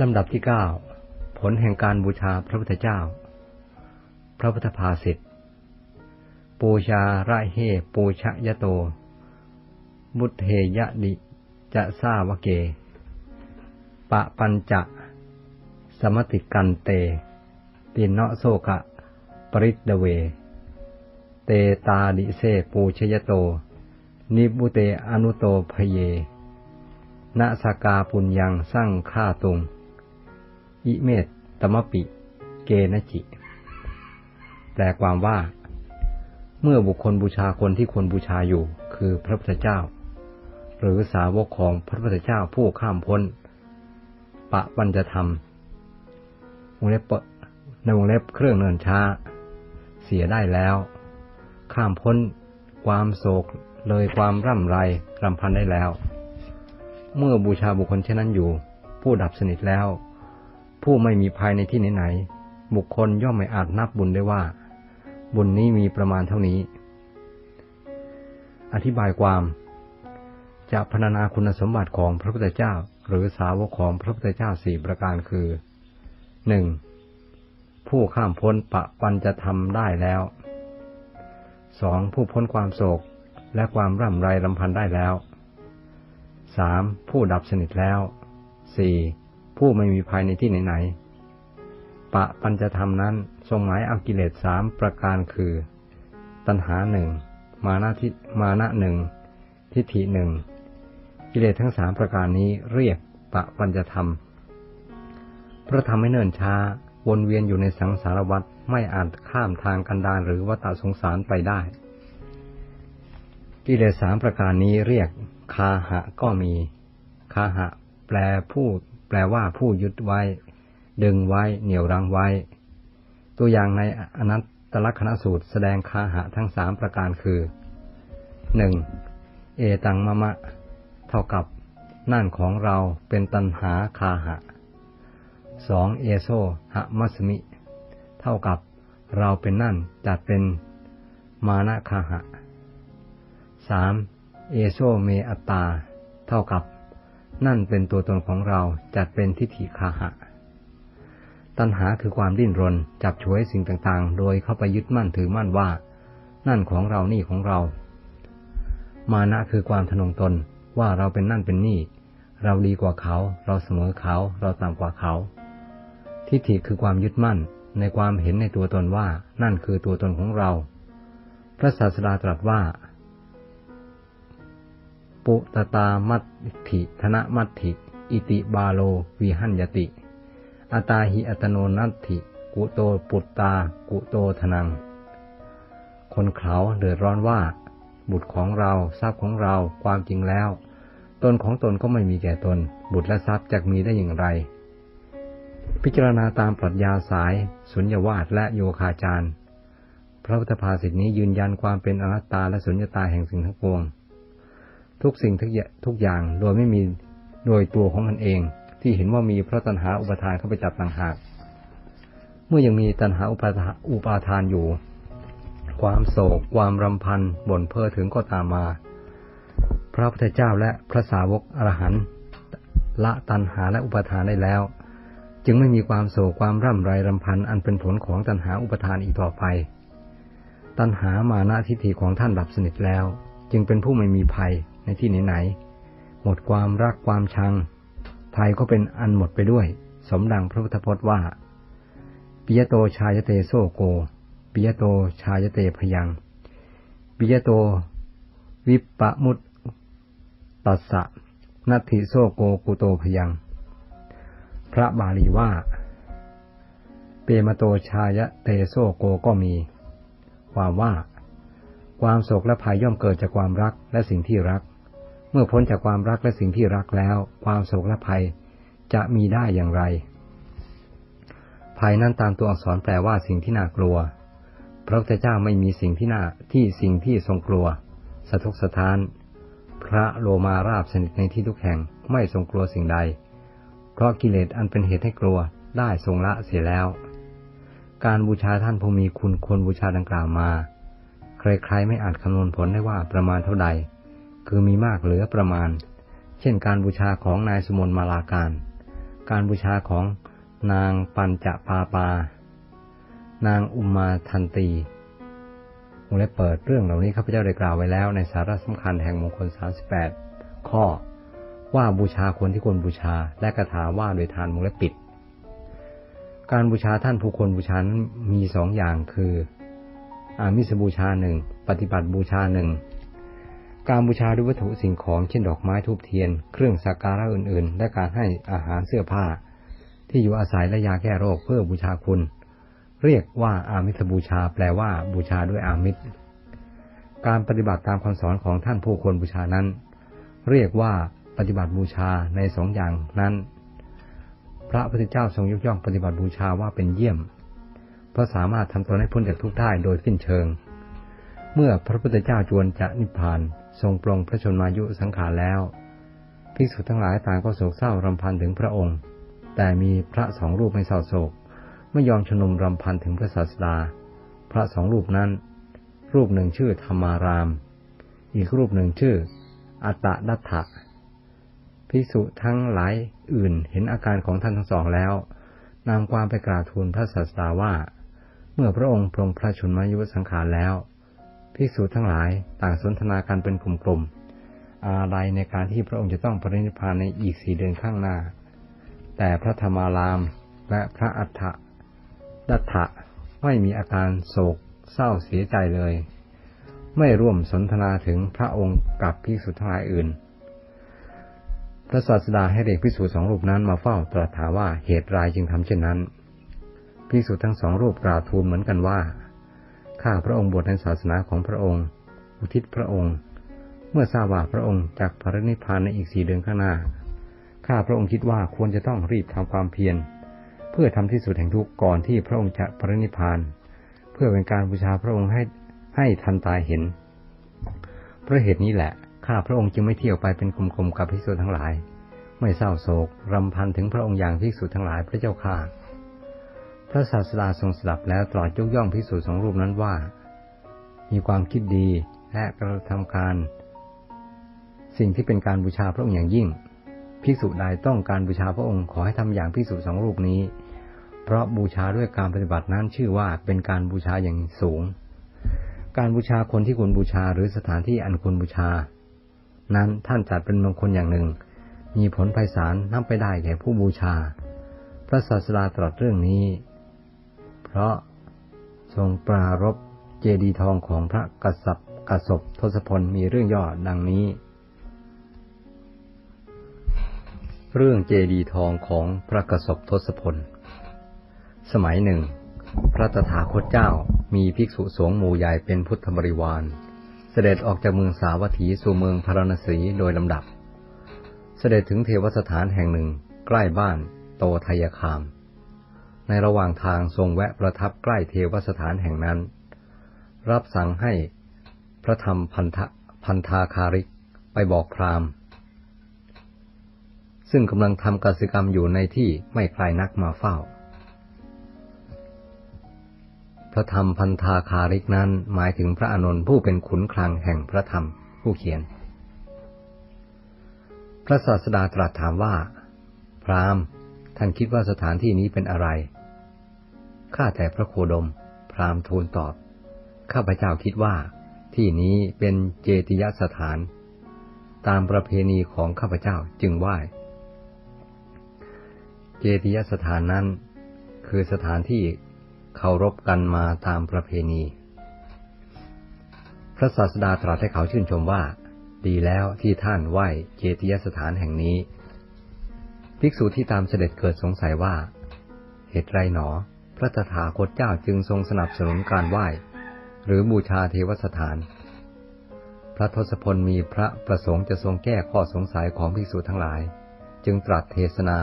ลำดับที่เก้าผลแห่งการบูชาพระพุทธเจ้า พระพุทธภาษิตปูชาระเฮปูชยโตบุตเทยะดิจะซาวเก ปะปัญจะสมติกันเต ตินเนาะโซกะ ปริตเดเว เตตาดิเซปูชยโต นิบุเตอนุโตพเยนะสกาปุญญังสร้างฆ่าตุง อิเมตตมปิ เกนจิ แปลความว่า เมื่อบุคคลบูชาคนที่ควรบูชาอยู่ คือพระพุทธเจ้า หรือสาวกของพระพุทธเจ้าผู้ข้ามพ้น ปะปัญจะทำวงเล็บในวงเล็บเครื่องเนินช้า เสียได้แล้ว ข้ามพ้น ความโศกเลยความร่ำไรรำพันได้แล้ว เมื่อบูชาบุคคลเช่นนั้นอยู่ ผู้ดับสนิทแล้ว ผู้ไม่มีภายในที่ไหนๆบุคคลย่อมไม่อาจนับบุญได้ว่า บุญนี้มีประมาณเท่านี้ อธิบายความ จะพรรณนาคุณสมบัติของพระพุทธเจ้า หรือสาวกของพระพุทธเจ้าสี่ประการคือหนึ่งผู้ข้ามพ้นปะปันจะทำได้แล้วสองผู้พ้นความโศกและความร่ำไรรำพันได้แล้วสามผู้ดับสนิทแล้วสี่ ผู้ไม่มีภายในที่ไหนๆปะปัญจะทำนั้นทรงหมายเอากิเลสสามประการคือ ตัณหาหนึ่งมานะทิมานะหนึ่งทิฏฐิหนึ่งกิเลสทั้งสามประการนี้เรียกปะปัญจะทำเพราะทำให้เนิ่นช้า วนเวียนอยู่ในสังสารวัฏไม่อาจข้ามทางกันดารหรือวัฏสงสารไปได้ กิเลสสามประการนี้เรียกคาหะก็มี คาหะ แปลผู้ แปลว่าผู้ยึดไว้ ดึงไว้ เหนี่ยวรั้งไว้ ตัวอย่างในอนัตตลักนสูตรแสดงคาหะทั้งสามประการคือหนึ่งเอตังมะมะ เท่ากับ นั่นของเราเป็นตันหาคาหะสองเอโซหะมัสมิ เท่ากับ เราเป็นนั่นจัดเป็นมานะคาหะสามเอโซเมอัตตา เท่ากับ นั่นเป็นตัวตนของเราจัดเป็นทิฏฐิคาหะ ตัณหาคือความดิ้นรน จับฉวยสิ่งต่างๆ โดยเข้าไปยึดมั่นถือมั่นว่า นั่นของเรานี่ของเรา มานะคือความทนงตนว่าเราเป็นนั่นเป็นนี่ เราดีกว่าเขา เราเสมอเขา เราต่ำกว่าเขา ทิฏฐิคือความยึดมั่นในความเห็นในตัวตนว่านั่นคือตัวตนของเรา พระศาสดาตรัสว่า ปุตตามัตถิธนมัตถิอิติบาโลวิหันยติ อตาหิอัตโนนัตถิ กุโตปุตตา กุโตทนัง คนเขาเดือดร้อนว่า บุตรของเราทรัพย์ของเราความจริงแล้ว ตนของตนก็ไม่มีแก่ตน บุตรและทรัพย์จะมีได้อย่างไร พิจารณาตามปรัชญาสาย สุญญาวาสและโยคาจารพระพุทธภาษิตนี้ยืนยันความเป็นอนัตตาและสุญญตาแห่งสิ่งทั้งปวง ทุกสิ่งทุกอย่างโดยไม่มีโดยตัวของมันเอง ที่เห็นว่ามีเพราะตัณหาอุปทานเข้าไปจับต่างหาก เมื่อยังมีตัณหาอุปาอุปาทานอยู่ ความโศก ความรำพันบ่นเพ้อถึงก็ตามมา พระพุทธเจ้าและพระสาวกอรหันต์ละตัณหาและอุปทานได้แล้ว จึงไม่มีความโศกความร่ำไรรำพันอันเป็นผลของตัณหาอุปทานอีกต่อไป ตัณหามานะทิฏฐิของท่านดับสนิทแล้ว จึงเป็นผู้ไม่มีภัย ที่ไหนๆหมดความรักความชังภัยก็เป็นอันหมดไปด้วย สมดังพระพุทธพจน์ว่าปิยโตชายเตโซโกปิยโตชายเตพยังปิยโต วิปปมุตตัสสะนัตถิโซโกกุโตพยัง พระบาลีว่า เปมโตชายเตโซโกก็มี ความว่า ความโศกและภัยย่อมเกิดจากความรักและสิ่งที่รัก เมื่อพ้นจากความรักและสิ่งที่รักแล้ว ความโศกและภัยจะมีได้อย่างไร ภัยนั้นตามตัวอักษรแปลว่าสิ่งที่น่ากลัว พระพุทธเจ้าไม่มีสิ่งที่น่าที่สิ่งที่ทรงกลัว สะทกสะท้าน พระโลมาราบสนิทในที่ทุกแห่งไม่ทรงกลัวสิ่งใด เพราะกิเลสอันเป็นเหตุให้กลัวได้ทรงละเสียแล้ว การบูชาท่านผู้มีคุณควรบูชาดังกล่าวมา ใครๆไม่อาจคำนวณผลได้ว่าประมาณเท่าใด คือมีมากเหลือประมาณ เช่นการบูชาของนายสมนมาลาการ การบูชาของนางปัญจปาปา นางอุมมาทันตีวงเล็บเปิดเรื่องเหล่านี้ข้าพเจ้าได้กล่าวไว้แล้วในสาระสำคัญแห่งมงคล 38 ข้อ ว่าบูชาคนที่ควรบูชาและกระถาว่าโดยทานวงเล็บปิด การบูชาท่านผู้ควรบูชานั้นมีสองอย่างคืออามิสบูชาหนึ่งปฏิบัติบูชาหนึ่ง การบูชาด้วยวัตถุสิ่งของเช่นดอกไม้ทูบเทียน เครื่องสักการะอื่นๆ และการให้อาหารเสื้อผ้า ที่อยู่อาศัยและยาแก้โรคเพื่อบูชาคุณ เรียกว่าอามิสบูชา แปลว่าบูชาด้วยอามิสการปฏิบัติตามคำสอนของท่านผู้ควรบูชานั้น เรียกว่าปฏิบัติบูชาในสองอย่างนั้น พระพุทธเจ้าทรงยกย่องปฏิบัติบูชาว่าเป็นเยี่ยม เพราะสามารถทำตนให้พ้นจากทุกข์ได้โดยสิ้นเชิง เมื่อพระพุทธเจ้าจวนจะนิพพาน ทรงปรงพระชนมายุสังขารแล้ว ภิกษุทั้งหลายต่างก็โศกเศร้ารำพันถึงพระองค์ แต่มีพระสองรูปไม่เศร้าโศก ไม่ยอมชนมรำพันถึงพระศาสดา พระสองรูปนั้น รูปหนึ่งชื่อธรรมาราม อีกรูปหนึ่งชื่อ อัตตดัตถะภิกษุทั้งหลายอื่นเห็นอาการของท่านทั้งสองแล้วนำความไปกราบทูลพระศาสดาว่า เมื่อพระองค์ปรงพระชนมายุสังขารแล้ว ภิกษุทั้งหลายต่างสนทนากันเป็นกลุ่มๆอะไรในการที่พระองค์จะต้องปรินิพพานในอีกสี่เดือนข้างหน้า แต่พระธรรมารามและพระอัฏฐะดัตถะไม่มีอาการโศกเศร้าเสียใจเลย ไม่ร่วมสนทนาถึงพระองค์กับภิกษุทั้งหลายอื่น พระศาสดาให้เด็กภิกษุสองรูปนั้นมาเฝ้าตรัสถามว่าเหตุไรจึงทำเช่นนั้นภิกษุทั้งสองรูปกราบทูลเหมือนกันว่า ข้าพระองค์บวชในศาสนาของพระองค์ อุทิศพระองค์ เมื่อทราบว่าพระองค์จากพระนิพพานในอีกสี่เดือนข้างหน้า ข้าพระองค์คิดว่าควรจะต้องรีบทำความเพียร เพื่อทำที่สุดแห่งทุกข์ก่อนที่พระองค์จะพระนิพพาน เพื่อเป็นการบูชาพระองค์ให้ให้ทันตายเห็น เพราะเหตุนี้แหละ ข้าพระองค์จึงไม่เที่ยวไปเป็นกลมๆกับภิกษุทั้งหลาย ไม่เศร้าโศกรำพันถึงพระองค์อย่างภิกษุทั้งหลายพระเจ้าข้า พระศาสดาทรงสดับแล้วตรัสยกย่องภิกษุสองรูปนั้นว่า มีความคิดดีและกระทำการ สิ่งที่เป็นการบูชาพระองค์อย่างยิ่ง ภิกษุใดต้องการบูชาพระองค์ขอให้ทำอย่างภิกษุสองรูปนี้ เพราะบูชาด้วยการปฏิบัตินั้นชื่อว่าเป็นการบูชาอย่างสูง การบูชาคนที่ควรบูชาหรือสถานที่อันควรบูชา นั้นท่านจัดเป็นมงคลอย่างหนึ่ง มีผลไพศาลนับไปได้แก่ผู้บูชา พระศาสดาตรัสเรื่องนี้ เพราะทรงปรารบเจดีย์ทองของพระกษัตริย์กสบทศพลมีเรื่องย่อดังนี้ เรื่องเจดีย์ทองของพระกสบทศพล สมัยหนึ่ง พระตถาคตเจ้ามีภิกษุสงฆ์หมู่ใหญ่เป็นพุทธบริวาร เสด็จออกจากเมืองสาวัตถีสู่เมืองพาราณสีโดยลำดับ เสด็จถึงเทวสถานแห่งหนึ่งใกล้บ้านโตทยคาม ในระหว่างทางทรงแวะประทับใกล้เทวสถานแห่งนั้น รับสั่งให้พระธรรมพันธพันธาคาริกไปบอกพราหมณ์ ซึ่งกำลังทำกสิกรรมอยู่ในที่ไม่ไกลนักมาเฝ้า พระธรรมพันธาคาริกนั้นหมายถึงพระอานนท์ผู้เป็นขุนคลังแห่งพระธรรมผู้เขียน พระศาสดาตรัสถามว่า พราหมณ์ท่านคิดว่าสถานที่นี้เป็นอะไร ข้าแต่พระโคดม พราหมณ์ทูลตอบ ข้าพเจ้าคิดว่า ที่นี้เป็นเจติยสถาน ตามประเพณีของข้าพเจ้าจึงไหว้เจติยสถานนั้น คือสถานที่เคารพกันมาตามประเพณี พระศาสดาตรัสให้เขาชื่นชมว่า ดีแล้วที่ท่านไหว้เจติยสถานแห่งนี้ ภิกษุที่ตามเสด็จเกิดสงสัยว่า เหตุไรหนอ พระตถาคตเจ้าจึงทรงสนับสนุนการไหว้ หรือบูชาเทวสถาน พระทศพลมีพระประสงค์จะทรงแก้ข้อสงสัยของภิกษุทั้งหลาย จึงตรัสเทศนา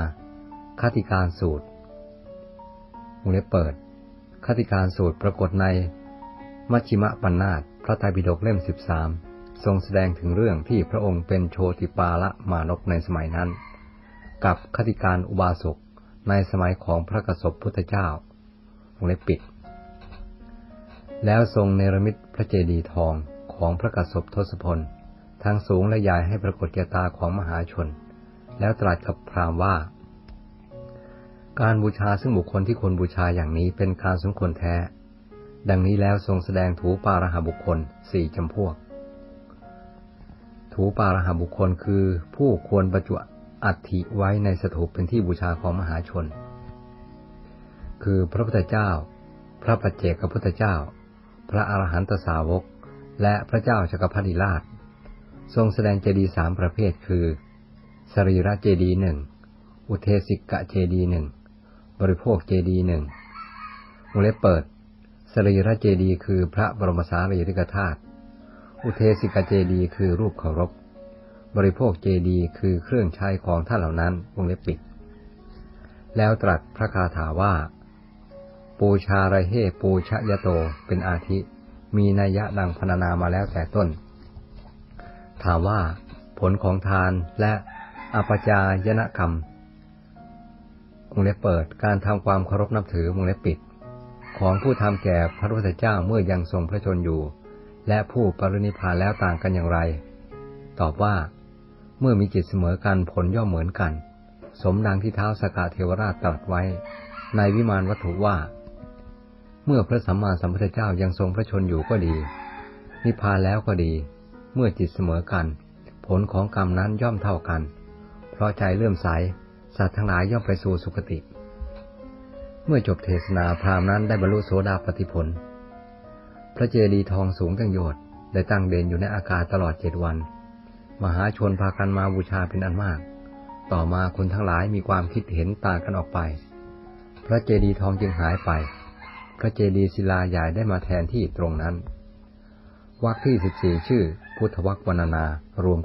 คติการสูตรวงเล็บเปิดคติการสูตรปรากฏใน มัชชิมะปัญนาตพระไตรปิฎกเล่มสิบสามทรงแสดงถึงเรื่องที่พระองค์เป็นโชติปาละมานพในสมัยนั้น กับคติการอุบาสกในสมัยของพระกสบพุทธเจ้า วงเล็บปิด แล้วทรงเนรมิตพระเจดีย์ทองของพระกสบทศพล ทั้งสูงและใหญ่ให้ปรากฏแก่ตาของมหาชน แล้วตรัสกับพราหมณ์ว่า การบูชาซึ่งบุคคลที่ควรบูชาอย่างนี้เป็นการสมควรแท้ ดังนี้แล้วทรงแสดงถูปารหาบุคคลสี่จำพวก ถูปารหาบุคคลคือผู้ควรประจุอัฐิไว้ในสถูปเป็นที่บูชาของมหาชน คือพระพุทธเจ้า พระปัจเจกพุทธเจ้า พระอรหันตสาวก และพระเจ้าจักรพรรดิราช ทรงแสดงเจดีย์สามประเภทคือ สรีระเจดีย์หนึ่ง อุเทสิกะเจดีย์หนึ่ง บริโภคเจดีย์หนึ่งวงเล็บเปิด สรีระเจดีย์คือพระบรมสารีริกธาตุอุเทสิกะเจดีคือรูปเคารพ บริโภคเจดีคือเครื่องใช้ของท่านเหล่านั้นวงเล็บปิด แล้วตรัสพระคาถาว่า ปูชาระเฮปูชยโต เป็นอาทิ มีนัยยะดังพรรณนามาแล้วแต่ต้น ถามว่า ผลของทานและอปจายนกรรมวงเล็บเปิด การทำความเคารพนับถือวงเล็บปิด ของผู้ทำแก่พระพุทธเจ้าเมื่อยังทรงพระชนอยู่ และผู้ปรินิพพานแล้วต่างกันอย่างไร ตอบว่า เมื่อมีจิตเสมอกันผลย่อมเหมือนกัน สมดังที่เท้าสกาเทวราชตรัสไว้ ในวิมานวัตถุว่า เมื่อพระสัมมาสัมพุทธเจ้ายังทรงพระชนอยู่ก็ดี นิพพานแล้วก็ดี เมื่อจิตเสมอกัน ผลของกรรมนั้นย่อมเท่ากัน เพราะใจเลื่อมใส สัตว์ทั้งหลายย่อมไปสู่สุคติ เมื่อจบเทศนาพราหมณ์นั้นได้บรรลุโสดาปติผล พระเจดีย์ทองสูงตั้งโยชน์ได้ตั้งเด่นอยู่ในอากาศตลอดเจ็ดวัน มหาชนพากันมาบูชาเป็นอันมาก ต่อมาคนทั้งหลายมีความคิดเห็นต่างกันออกไป พระเจดีย์ทองจึงหายไป พระเจดีย์ศิลาใหญ่ได้มาแทนที่ตรงนั้นวรรคที่สิบสี่ชื่อ พุทธวรรควรรณนารวม